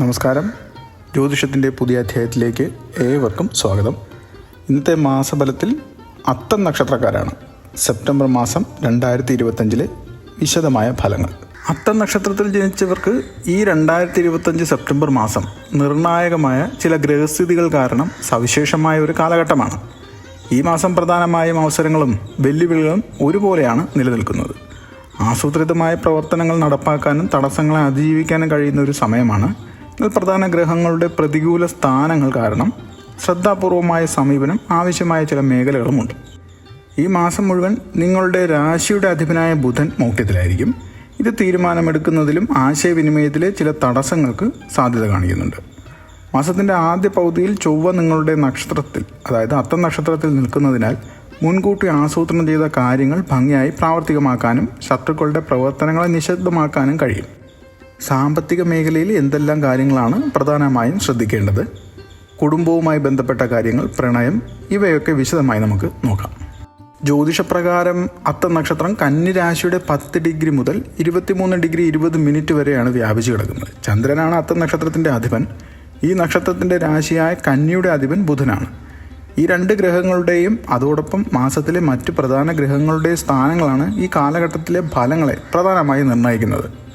നമസ്കാരം. ജ്യോതിഷത്തിന്റെ പുതിയ അധ്യായത്തിലേക്ക് ഏവർക്കും സ്വാഗതം. ഇന്നത്തെ മാസഫലത്തിൽ അത്തം നക്ഷത്രക്കാരാണ്. സെപ്റ്റംബർ മാസം രണ്ടായിരത്തി ഇരുപത്തഞ്ചിലെ വിശദമായ ഫലങ്ങൾ. അത്തം നക്ഷത്രത്തിൽ ജനിച്ചവർക്ക് ഈ രണ്ടായിരത്തി ഇരുപത്തഞ്ച് സെപ്റ്റംബർ മാസം നിർണായകമായ ചില ഗ്രഹസ്ഥിതികൾ കാരണം സവിശേഷമായ ഒരു കാലഘട്ടമാണ്. ഈ മാസം പ്രധാനമായും അവസരങ്ങളും വെല്ലുവിളികളും ഒരുപോലെയാണ് നിലനിൽക്കുന്നത്. ആസൂത്രിതമായ പ്രവർത്തനങ്ങൾ നടപ്പാക്കാനും തടസ്സങ്ങളെ അതിജീവിക്കാനും കഴിയുന്ന ഒരു സമയമാണ് പ്രധാന ഗ്രഹങ്ങളുടെ പ്രതികൂല സ്ഥാനങ്ങൾ കാരണം ശ്രദ്ധാപൂർവമായ സമീപനം ആവശ്യമായ ചില മേഖലകളുമുണ്ട്. ഈ മാസം മുഴുവൻ നിങ്ങളുടെ രാശിയുടെ അധിപനായ ബുധൻ മൗഢ്യത്തിലായിരിക്കും. ഇത് തീരുമാനമെടുക്കുന്നതിലും ആശയവിനിമയത്തിലെ ചില തടസ്സങ്ങൾക്ക് സാധ്യത കാണിക്കുന്നുണ്ട്. മാസത്തിന്റെ ആദ്യ പകുതിയിൽ ചൊവ്വ നിങ്ങളുടെ നക്ഷത്രത്തിൽ അതായത് അത്ത നക്ഷത്രത്തിൽ നിൽക്കുന്നതിനാൽ മുൻകൂട്ടി ആസൂത്രണം ചെയ്ത കാര്യങ്ങൾ ഭംഗിയായി പ്രാവർത്തികമാക്കാനും ശത്രുക്കളുടെ പ്രവർത്തനങ്ങളെ നിശബ്ദമാക്കാനും കഴിയും. സാമ്പത്തിക മേഖലയിൽ എന്തെല്ലാം കാര്യങ്ങളാണ് പ്രധാനമായും ശ്രദ്ധിക്കേണ്ടത്? കുടുംബവുമായി ബന്ധപ്പെട്ട കാര്യങ്ങൾ പ്രണയം ഇവയൊക്കെ വിശദമായി നമുക്ക് നോക്കാം. ജ്യോതിഷപ്രകാരം അത്ത നക്ഷത്രം കന്നി രാശിയുടെ പത്ത് ഡിഗ്രി മുതൽ ഇരുപത്തിമൂന്ന് ഡിഗ്രി ഇരുപത് മിനിറ്റ് വരെയാണ് വ്യാപിച്ചു കിടക്കുന്നത്. ചന്ദ്രനാണ് അത്ത നക്ഷത്രത്തിന്റെ അധിപൻ. ഈ നക്ഷത്രത്തിന്റെ രാശിയായ കന്നിയുടെ അധിപൻ ബുധനാണ്. ഈ രണ്ട് ഗ്രഹങ്ങളുടെയും അതോടൊപ്പം മാസത്തിലെ മറ്റ് പ്രധാന ഗ്രഹങ്ങളുടെയും സ്ഥാനങ്ങളാണ് ഈ കാലഘട്ടത്തിലെ ഫലങ്ങളെ പ്രധാനമായി നിർണയിക്കുന്നത്.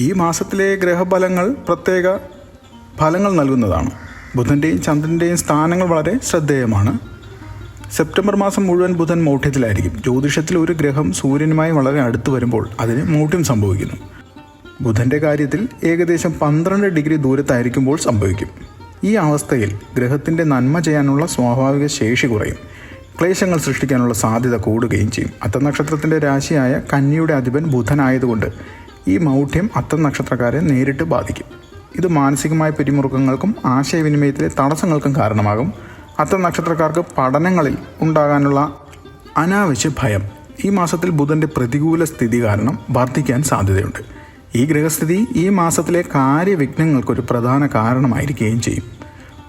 ഈ മാസത്തിലെ ഗ്രഹഫലങ്ങൾ പ്രത്യേക ഫലങ്ങൾ നൽകുന്നതാണ്. ബുധന്റെയും ചന്ദ്രന്റെയും സ്ഥാനങ്ങൾ വളരെ ശ്രദ്ധേയമാണ്. സെപ്റ്റംബർ മാസം മുഴുവൻ ബുധൻ മൗഢ്യത്തിലായിരിക്കും. ജ്യോതിഷത്തിൽ ഒരു ഗ്രഹം സൂര്യനുമായി വളരെ അടുത്ത് വരുമ്പോൾ അതിന് മൗഢ്യം സംഭവിക്കുന്നു. ബുധന്റെ കാര്യത്തിൽ ഏകദേശം പന്ത്രണ്ട് ഡിഗ്രി ദൂരത്തായിരിക്കുമ്പോൾ സംഭവിക്കും. ഈ അവസ്ഥയിൽ ഗ്രഹത്തിന്റെ നന്മ ചെയ്യാനുള്ള സ്വാഭാവിക ശേഷി കുറയും. ക്ലേശങ്ങൾ സൃഷ്ടിക്കാനുള്ള സാധ്യത കൂടുകയും ചെയ്യും. അത്ത നക്ഷത്രത്തിന്റെ രാശിയായ കന്നിയുടെ അധിപൻ ബുധനായതുകൊണ്ട് ഈ മൗഢ്യം അത്ത നക്ഷത്രക്കാരെ നേരിട്ട് ബാധിക്കും. ഇത് മാനസികമായ പിരിമുറുക്കങ്ങൾക്കും ആശയവിനിമയത്തിലെ തടസ്സങ്ങൾക്കും കാരണമാകും. അത്ത നക്ഷത്രക്കാർക്ക് പഠനങ്ങളിൽ ഉണ്ടാകാനുള്ള അനാവശ്യ ഭയം. ഈ മാസത്തിൽ ബുധന്റെ പ്രതികൂല സ്ഥിതി കാരണം വർദ്ധിക്കാൻ സാധ്യതയുണ്ട്. ഈ ഗ്രഹസ്ഥിതി ഈ മാസത്തിലെ കാര്യവിഘ്നങ്ങൾക്കൊരു പ്രധാന കാരണമായിരിക്കുകയും ചെയ്യും.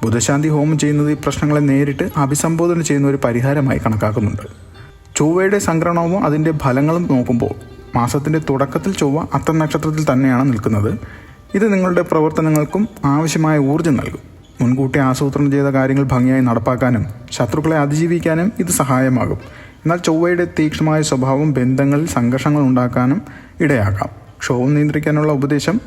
ബുധശാന്തി ഹോമം ചെയ്യുന്നത് ഈ പ്രശ്നങ്ങളെ നേരിട്ട് അഭിസംബോധന ചെയ്യുന്ന ഒരു പരിഹാരമായി കണക്കാക്കുന്നുണ്ട്. ചൊവ്വയുടെ സംക്രമണവും അതിന്റെ ഫലങ്ങളും നോക്കുമ്പോൾ മാസത്തിന്റെ തുടക്കത്തിൽ ചൊവ്വ അത്തം നക്ഷത്രത്തിൽ തന്നെയാണ് നിൽക്കുന്നത്. ഇത് നിങ്ങളുടെ പ്രവർത്തനങ്ങൾക്കും ആവശ്യമായ ഊർജം നൽകും. മുൻകൂട്ടി ആസൂത്രണം ചെയ്ത കാര്യങ്ങൾ ഭംഗിയായി നടപ്പാക്കാനും ശത്രുക്കളെ അതിജീവിക്കാനും ഇത് സഹായമാകും. എന്നാൽ ചൊവ്വയുടെ തീക്ഷ്ണമായ സ്വഭാവം ബന്ധങ്ങളിൽ സംഘർഷങ്ങൾ ഉണ്ടാക്കാനും ഇടയാക്കാം. ക്ഷോഭം നിയന്ത്രിക്കാനുള്ള ഉപദേശം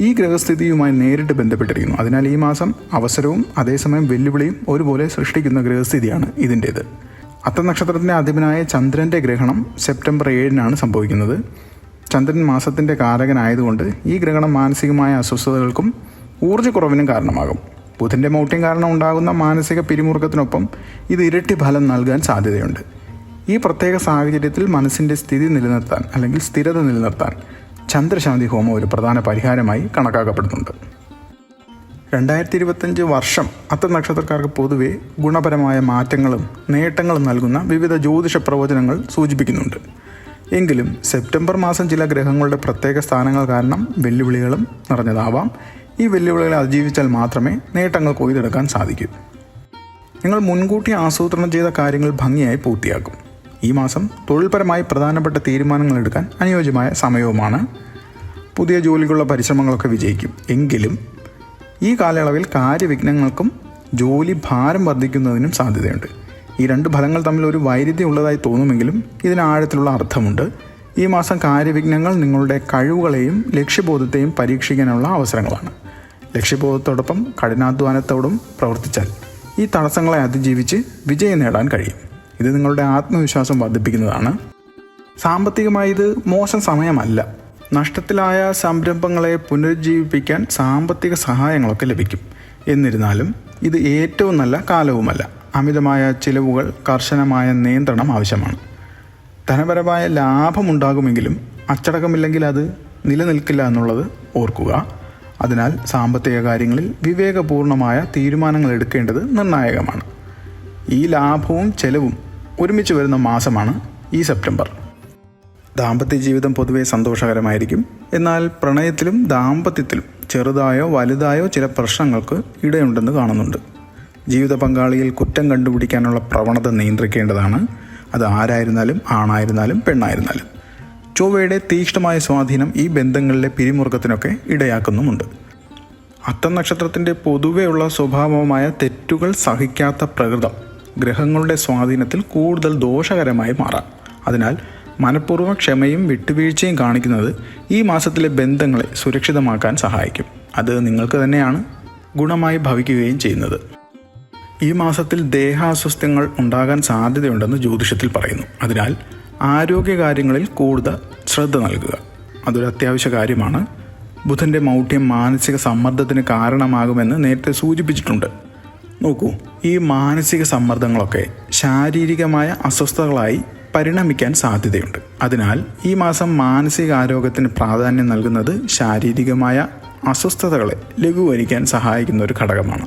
ഈ ഗ്രഹസ്ഥിതിയുമായി നേരിട്ട് ബന്ധപ്പെട്ടിരിക്കുന്നു. അതിനാൽ ഈ മാസം അവസരവും അതേസമയം വെല്ലുവിളിയും ഒരുപോലെ സൃഷ്ടിക്കുന്ന ഗ്രഹസ്ഥിതിയാണ് ഇതിന്റേത് അത്ത നക്ഷത്രത്തിന്റെ അധിപനായ ചന്ദ്രന്റെ ഗ്രഹണം സെപ്റ്റംബർ ഏഴിനാണ് സംഭവിക്കുന്നത്. ചന്ദ്രൻ മാസത്തിന്റെ കാരകനായതുകൊണ്ട് ഈ ഗ്രഹണം മാനസികമായ അസ്വസ്ഥതകൾക്കും ഊർജക്കുറവിനും കാരണമാകും. ബുധന്റെ മൗഢ്യം കാരണം ഉണ്ടാകുന്ന മാനസിക പിരിമുറുക്കത്തിനൊപ്പം ഇത് ഇരട്ടി ഫലം നൽകാൻ സാധ്യതയുണ്ട്. ഈ പ്രത്യേക സാഹചര്യത്തിൽ മനസ്സിന്റെ സ്ഥിതി നിലനിർത്താൻ അല്ലെങ്കിൽ സ്ഥിരത നിലനിർത്താൻ ചന്ദ്രശാന്തി ഹോമം ഒരു പ്രധാന പരിഹാരമായി കണക്കാക്കപ്പെടുന്നുണ്ട്. രണ്ടായിരത്തി ഇരുപത്തഞ്ച് വർഷം അത്ത നക്ഷത്രക്കാർക്ക് പൊതുവെ ഗുണപരമായ മാറ്റങ്ങളും നേട്ടങ്ങളും നൽകുന്ന വിവിധ ജ്യോതിഷ പ്രവചനങ്ങൾ സൂചിപ്പിക്കുന്നുണ്ട്. എങ്കിലും സെപ്റ്റംബർ മാസം ചില ഗ്രഹങ്ങളുടെ പ്രത്യേക സ്ഥാനങ്ങൾ കാരണം വെല്ലുവിളികളും നിറഞ്ഞതാവാം. ഈ വെല്ലുവിളികളെ അതിജീവിച്ചാൽ മാത്രമേ നേട്ടങ്ങൾ കൊയ്തെടുക്കാൻ സാധിക്കൂ. നിങ്ങൾ മുൻകൂട്ടി ആസൂത്രണം ചെയ്ത കാര്യങ്ങൾ ഭംഗിയായി പൂർത്തിയാക്കും. ഈ മാസം തൊഴിൽപരമായി പ്രധാനപ്പെട്ട തീരുമാനങ്ങൾ എടുക്കാൻ അനുയോജ്യമായ സമയവുമാണ്. പുതിയ ജോലിക്കുള്ള പരിശ്രമങ്ങളൊക്കെ വിജയിക്കും. എങ്കിലും ഈ കാലയളവിൽ കാര്യവിഘ്നങ്ങൾക്കും ജോലി ഭാരം വർദ്ധിക്കുന്നതിനും സാധ്യതയുണ്ട്. ഈ രണ്ട് ഫലങ്ങൾ തമ്മിൽ ഒരു വൈരുദ്ധ്യം ഉള്ളതായി തോന്നുമെങ്കിലും ഇതിന് ആഴത്തിലുള്ള അർത്ഥമുണ്ട്. ഈ മാസം കാര്യവിഘ്നങ്ങൾ നിങ്ങളുടെ കഴിവുകളെയും ലക്ഷ്യബോധത്തെയും പരീക്ഷിക്കാനുള്ള അവസരങ്ങളാണ്. ലക്ഷ്യബോധത്തോടൊപ്പം കഠിനാധ്വാനത്തോടും പ്രവർത്തിച്ചാൽ ഈ തടസ്സങ്ങളെ അതിജീവിച്ച് വിജയം നേടാൻ കഴിയും. ഇത് നിങ്ങളുടെ ആത്മവിശ്വാസം വർദ്ധിപ്പിക്കുന്നതാണ്. സാമ്പത്തികമായി ഇത് മോശം സമയമല്ല. നഷ്ടത്തിലായ സംരംഭങ്ങളെ പുനരുജ്ജീവിപ്പിക്കാൻ സാമ്പത്തിക സഹായങ്ങളൊക്കെ ലഭിക്കും. എന്നിരുന്നാലും ഇത് ഏറ്റവും നല്ല കാലവുമല്ല. അമിതമായ ചിലവുകൾ കർശനമായ നിയന്ത്രണം ആവശ്യമാണ്. ധനപരമായ ലാഭമുണ്ടാകുമെങ്കിലും അച്ചടക്കമില്ലെങ്കിൽ അത് നിലനിൽക്കില്ല എന്നുള്ളത് ഓർക്കുക. അതിനാൽ സാമ്പത്തിക കാര്യങ്ങളിൽ വിവേകപൂർണമായ തീരുമാനങ്ങൾ എടുക്കേണ്ടത് നിർണായകമാണ്. ഈ ലാഭവും ചെലവും ഒരുമിച്ച് വരുന്ന മാസമാണ് ഈ സെപ്റ്റംബർ. ദാമ്പത്യ ജീവിതം പൊതുവെ സന്തോഷകരമായിരിക്കും. എന്നാൽ പ്രണയത്തിലും ദാമ്പത്യത്തിലും ചെറുതായോ വലുതായോ ചില പ്രശ്നങ്ങൾക്ക് ഇടയുണ്ടെന്ന് കാണുന്നുണ്ട്. ജീവിത പങ്കാളിയിൽ കുറ്റം കണ്ടുപിടിക്കാനുള്ള പ്രവണത നിയന്ത്രിക്കേണ്ടതാണ്. അത് ആരായിരുന്നാലും ആണായിരുന്നാലും പെണ്ണായിരുന്നാലും. ചൊവ്വയുടെ തീക്ഷ്ണമായ സ്വാധീനം ഈ ബന്ധങ്ങളിലെ പിരിമുറുക്കത്തിനൊക്കെ ഇടയാക്കുന്നുമുണ്ട്. അത്തം നക്ഷത്രത്തിന്റെ പൊതുവെയുള്ള സ്വഭാവമായ തെറ്റുകൾ സഹിക്കാത്ത പ്രകൃതം ഗ്രഹങ്ങളുടെ സ്വാധീനത്തിൽ കൂടുതൽ ദോഷകരമായി മാറാം. അതിനാൽ മനഃപൂർവ ക്ഷമയും വിട്ടുവീഴ്ചയും കാണിക്കുന്നത് ഈ മാസത്തിലെ ബന്ധങ്ങളെ സുരക്ഷിതമാക്കാൻ സഹായിക്കും. അത് നിങ്ങൾക്ക് തന്നെയാണ് ഗുണമായി ഭവിക്കുകയും ചെയ്യുന്നത്. ഈ മാസത്തിൽ ദേഹാസ്വസ്ഥ്യങ്ങൾ ഉണ്ടാകാൻ സാധ്യതയുണ്ടെന്ന് ജ്യോതിഷത്തിൽ പറയുന്നു. അതിനാൽ ആരോഗ്യകാര്യങ്ങളിൽ കൂടുതൽ ശ്രദ്ധ നൽകുക. അതൊരു അത്യാവശ്യ കാര്യമാണ്. ബുധന്റെ മൗഢ്യം മാനസിക സമ്മർദ്ദത്തിന് കാരണമാകുമെന്ന് നേരത്തെ സൂചിപ്പിച്ചിട്ടുണ്ട്. നോക്കൂ ഈ മാനസിക സമ്മർദ്ദങ്ങളൊക്കെ ശാരീരികമായ അസ്വസ്ഥതകളായി പരിണമിക്കാൻ സാധ്യതയുണ്ട്. അതിനാൽ ഈ മാസം മാനസികാരോഗ്യത്തിന് പ്രാധാന്യം നൽകുന്നത് ശാരീരികമായ അസ്വസ്ഥതകളെ ലഘൂകരിക്കാൻ സഹായിക്കുന്ന ഒരു ഘടകമാണ്.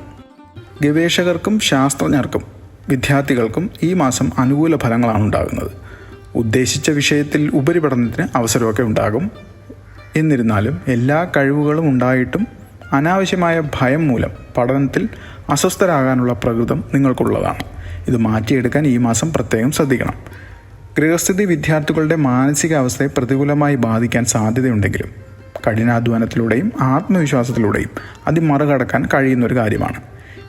ഗവേഷകർക്കും ശാസ്ത്രജ്ഞർക്കും വിദ്യാർത്ഥികൾക്കും ഈ മാസം അനുകൂല ഫലങ്ങളാണ് ഉണ്ടാകുന്നത്. ഉദ്ദേശിച്ച വിഷയത്തിൽ ഉപരിപഠനത്തിന് അവസരമൊക്കെ ഉണ്ടാകും. എന്നിരുന്നാലും എല്ലാ കഴിവുകളും ഉണ്ടായിട്ടും അനാവശ്യമായ ഭയം മൂലം പഠനത്തിൽ അസ്വസ്ഥരാകാനുള്ള പ്രകൃതം നിങ്ങൾക്കുള്ളതാണ്. ഇത് മാറ്റിയെടുക്കാൻ ഈ മാസം പ്രത്യേകം ശ്രദ്ധിക്കണം. ഗൃഹസ്ഥിതി വിദ്യാർത്ഥികളുടെ മാനസികാവസ്ഥയെ പ്രതികൂലമായി ബാധിക്കാൻ സാധ്യതയുണ്ടെങ്കിലും കഠിനാധ്വാനത്തിലൂടെയും ആത്മവിശ്വാസത്തിലൂടെയും അത് മറികടക്കാൻ കഴിയുന്ന ഒരു കാര്യമാണ്.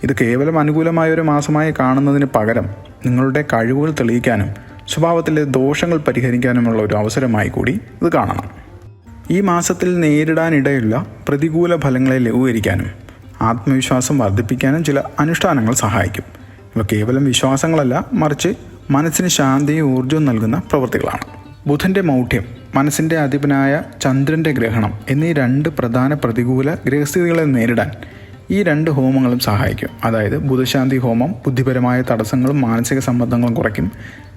ഇത് കേവലം അനുകൂലമായ ഒരു മാസമായി കാണുന്നതിന് പകരം നിങ്ങളുടെ കഴിവുകൾ തെളിയിക്കാനും സ്വഭാവത്തിലെ ദോഷങ്ങൾ പരിഹരിക്കാനുമുള്ള ഒരു അവസരമായി കൂടി ഇത് കാണണം. ഈ മാസത്തിൽ നേരിടാനിടയുള്ള പ്രതികൂല ഫലങ്ങളെ ലഘൂകരിക്കാനും ആത്മവിശ്വാസം വർദ്ധിപ്പിക്കാനും ചില അനുഷ്ഠാനങ്ങൾ സഹായിക്കും. ഇവ കേവലം വിശ്വാസങ്ങളല്ല മറിച്ച് മനസ്സിന് ശാന്തിയും ഊർജവും നൽകുന്ന പ്രവൃത്തികളാണ്. ബുധന്റെ മൗഢ്യം മനസ്സിന്റെ അധിപനായ ചന്ദ്രന്റെ ഗ്രഹണം എന്നീ രണ്ട് പ്രധാന പ്രതികൂല ഗ്രഹസ്ഥിതികളെ നേരിടാൻ ഈ രണ്ട് ഹോമങ്ങളും സഹായിക്കും. അതായത് ബുധശാന്തി ഹോമം ബുദ്ധിപരമായ തടസ്സങ്ങളും മാനസിക സമ്മർദ്ദങ്ങളും കുറയ്ക്കും.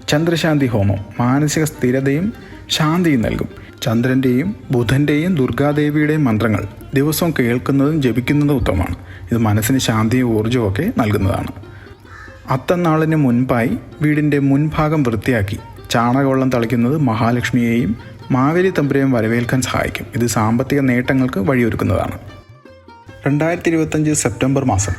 ചന്ദ്രശാന്തി ഹോമം മാനസിക സ്ഥിരതയും ശാന്തിയും നൽകും. ചന്ദ്രന്റെയും ബുധന്റെയും ദുർഗാദേവിയുടെയും മന്ത്രങ്ങൾ ദിവസവും കേൾക്കുന്നതും ജപിക്കുന്നതും ഉത്തമമാണ്. ഇത് മനസ്സിന് ശാന്തിയും ഊർജവും ഒക്കെ നൽകുന്നതാണ്. അത്തനാളിന് മുൻപായി വീടിന്റെ മുൻഭാഗം വൃത്തിയാക്കി ചാണകവെള്ളം തളിക്കുന്നത് മഹാലക്ഷ്മിയെയും മാവേലി തമ്പുരയും വരവേൽക്കാൻ സഹായിക്കും. ഇത് സാമ്പത്തിക നേട്ടങ്ങൾക്ക് വഴിയൊരുക്കുന്നതാണ്. രണ്ടായിരത്തി ഇരുപത്തഞ്ച് സെപ്റ്റംബർ മാസം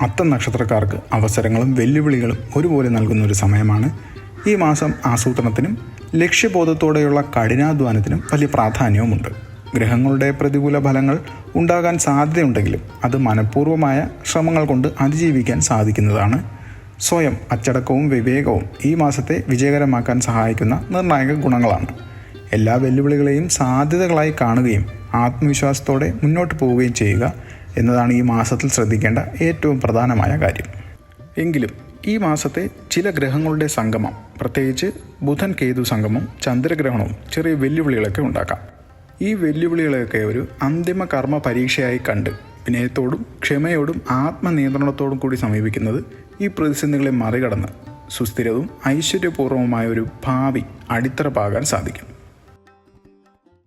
അത്തം നക്ഷത്രക്കാർക്ക് അവസരങ്ങളും വെല്ലുവിളികളും ഒരുപോലെ നൽകുന്ന ഒരു സമയമാണ് ഈ മാസം ആസൂത്രണത്തിനും ലക്ഷ്യബോധത്തോടെയുള്ള കഠിനാധ്വാനത്തിനും വലിയ പ്രാധാന്യവുമുണ്ട്. ഗ്രഹങ്ങളുടെ പ്രതികൂല ഫലങ്ങൾ ഉണ്ടാകാൻ സാധ്യതയുണ്ടെങ്കിലും അത് മനഃപൂർവമായ ശ്രമങ്ങൾ കൊണ്ട് അതിജീവിക്കാൻ സാധിക്കുന്നതാണ്. സ്വയം അച്ചടക്കവും വിവേകവും ഈ മാസത്തെ വിജയകരമാക്കാൻ സഹായിക്കുന്ന നിർണായക ഗുണങ്ങളാണ്. എല്ലാ വെല്ലുവിളികളെയും സാധ്യതകളായി കാണുകയും ആത്മവിശ്വാസത്തോടെ മുന്നോട്ട് പോവുകയും ചെയ്യുക എന്നതാണ് ഈ മാസത്തിൽ ശ്രദ്ധിക്കേണ്ട ഏറ്റവും പ്രധാനമായ കാര്യം. എങ്കിലും ഈ മാസത്തെ ചില ഗ്രഹങ്ങളുടെ സംഗമം പ്രത്യേകിച്ച് ബുധൻ കേതു സംഗമം ചന്ദ്രഗ്രഹണവും ചെറിയ വെല്ലുവിളികളൊക്കെ ഉണ്ടാക്കാം. ഈ വെല്ലുവിളികളൊക്കെ ഒരു അന്തിമ കർമ്മ പരീക്ഷയായി കണ്ട് വിനയത്തോടും ക്ഷമയോടും ആത്മനിയന്ത്രണത്തോടും കൂടി സമീപിക്കുന്നത് ഈ പ്രതിസന്ധികളെ മറികടന്ന് സുസ്ഥിരവും ഐശ്വര്യപൂർവമായ ഒരു ഭാവി അടിത്തറ പാകാൻ സാധിക്കും.